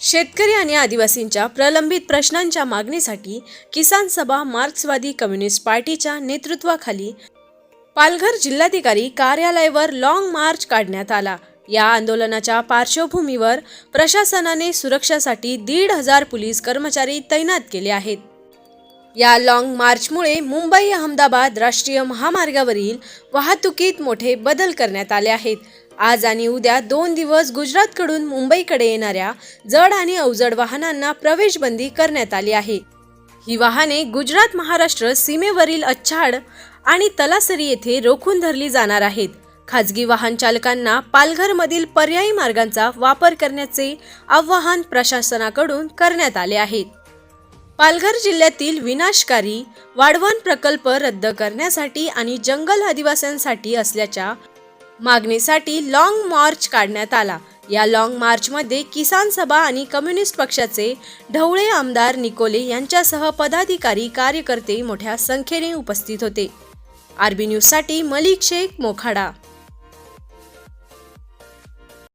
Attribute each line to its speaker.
Speaker 1: शेतकरी आणि आदिवासींच्या प्रलंबित प्रश्नांच्या मागणीसाठी किसान सभा मार्क्सवादी कम्युनिस्ट पार्टीच्या नेतृत्वाखाली पालघर जिल्हाधिकारी कार्यालयावर लाँग मार्च काढण्यात आला. या आंदोलनाच्या पार्श्वभूमीवर प्रशासनाने सुरक्षासाठी दीड हजार पोलीस कर्मचारी तैनात केले आहेत. या लाँग मार्चमुळे मुंबई अहमदाबाद राष्ट्रीय महामार्गावरील वाहतुकीत मोठे बदल करण्यात आले आहेत. आज आणि उद्या दोन दिवस गुजरातकडून मुंबईकडे येणाऱ्या जड आणि अवजड वाहनांना प्रवेशबंदी करण्यात आली आहे. ही वाहने गुजरात महाराष्ट्र सीमेवरील अच्छाड आणि तलासरी येथे रोखून धरली जाणार आहेत. खाजगी वाहन चालकांना पालघरमधील पर्यायी मार्गांचा वापर करण्याचे आवाहन प्रशासनाकडून करण्यात आले आहेत पालघर जिल्ह्यातील विनाशकारी वाढवण प्रकल्प रद्द करण्यासाठी आणि जंगल आदिवास्यांसाठी असल्याच्या मागणीसाठी लाँग मार्च काढण्यात आला. या लाँग मार्चमध्ये किसान सभा आणि कम्युनिस्ट पक्षाचे ढवळे आमदार निकोले यांच्यासह पदाधिकारी कार्यकर्ते मोठ्या संख्येने उपस्थित होते. आरबी न्यूजसाठी मलिक शेख मोखाडा.